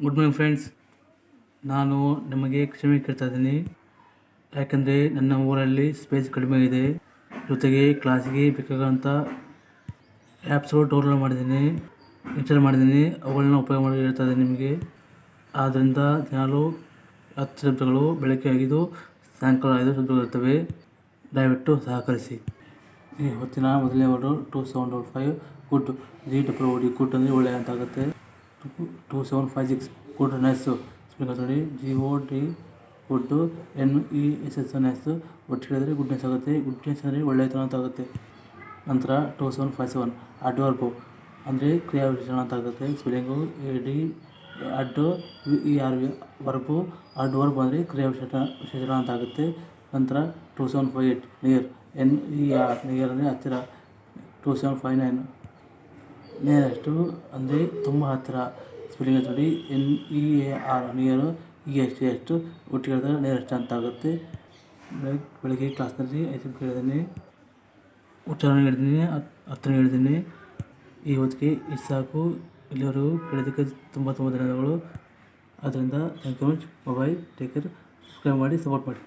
Good morning friends ನಾನು ನಿಮಗೆ ಕ್ಷಮೆ ಕೇಳ್ತಾ ಇದ್ದೀನಿ. ಯಾಕೆಂದರೆ ನನ್ನ ಊರಲ್ಲಿ ಸ್ಪೇಸ್ ಕಡಿಮೆ ಇದೆ. ಜೊತೆಗೆ ಕ್ಲಾಸಿಗೆ ಬೇಕಾಗುವಂಥ ಆ್ಯಪ್ಸ್ಗಳು ಡೌನ್ಲೋಡ್ ಮಾಡಿದ್ದೀನಿ ಇನ್ಸ್ಟಾಲ್ ಮಾಡಿದ್ದೀನಿ. ಅವುಗಳನ್ನ ಉಪಯೋಗ ಮಾಡಿ ಹೇಳ್ತಾ ಇದ್ದೀನಿ ನಿಮಗೆ. ಆದ್ದರಿಂದ ದಿನಾಲೂ ಹತ್ತು ಶಬ್ದಗಳು ಬೆಳಗ್ಗೆ ಆಗಿದ್ದು, ಸಾಯಂಕಾಲ ಐದು ಶಬ್ದಗಳು ಇರ್ತವೆ. ದಯವಿಟ್ಟು ಸಹಕರಿಸಿ. ಈ ಹೊತ್ತಿನ ಮೊದಲನೇ ಅವರು two seven double five good G double O D good ಅಂದರೆ ಒಳ್ಳೆಯ ಅಂತ two seven five six goodness ನೋಡಿ G O D good N E S S ness ಒಟ್ಟು ಹೇಳಿದ್ರೆ ಗುಡ್ನೆಸ್ ಆಗುತ್ತೆ. ಗುಡ್ನೆಸ್ ಅಂದರೆ ಒಳ್ಳೆಯತನ ಅಂತ ಆಗುತ್ತೆ. ನಂತರ two seven five seven adverb ಅಂದರೆ ಕ್ರಿಯಾ ವಿಶೇಷಣ ಅಂತ ಆಗುತ್ತೆ. Spelling A D ad E R V verb adverb ಅಂದರೆ ಕ್ರಿಯಾ ವಿಶೇಷಣ ವಿಶೇಷಣ ಅಂತ ಆಗುತ್ತೆ. ನಂತರ two seven five eight near N E R near ಅಂದರೆ ಹತ್ತಿರ. Two seven five nine nearest ಅಂದರೆ ತುಂಬ ಹತ್ತಿರ. ಸ್ಪೆಲ್ಲಿಂಗ್ ನೋಡಿ N, E, A, R near E, S, T ಎಷ್ಟು ಒಟ್ಟಿಗೆ ಹೇಳಿದ್ರೆ ನಿಯರೆಸ್ಟ್ ಅಂತ ಆಗುತ್ತೆ. ಬೆಳಗ್ಗೆ ಕ್ಲಾಸ್ನಲ್ಲಿ ಐದು ಹೇಳಿದ್ದೀನಿ ಉಚ್ಚಾರಣೆ ಹೇಳಿದ್ದೀನಿ ಹತ್ತಿರ ಹೇಳಿದ್ದೀನಿ. ಈ ಹೊತ್ತಿಗೆ ಇಷ್ಟು ಸಾಕು. ಇಲ್ಲಿವರೆಗೂ ಕೇಳೋದಕ್ಕೆ ತುಂಬ ತುಂಬ ಧನ್ಯವಾದಗಳು. ಆದ್ದರಿಂದ thank you much mobile take care subscribe ಮಾಡಿ ಸಪೋರ್ಟ್ ಮಾಡಿ.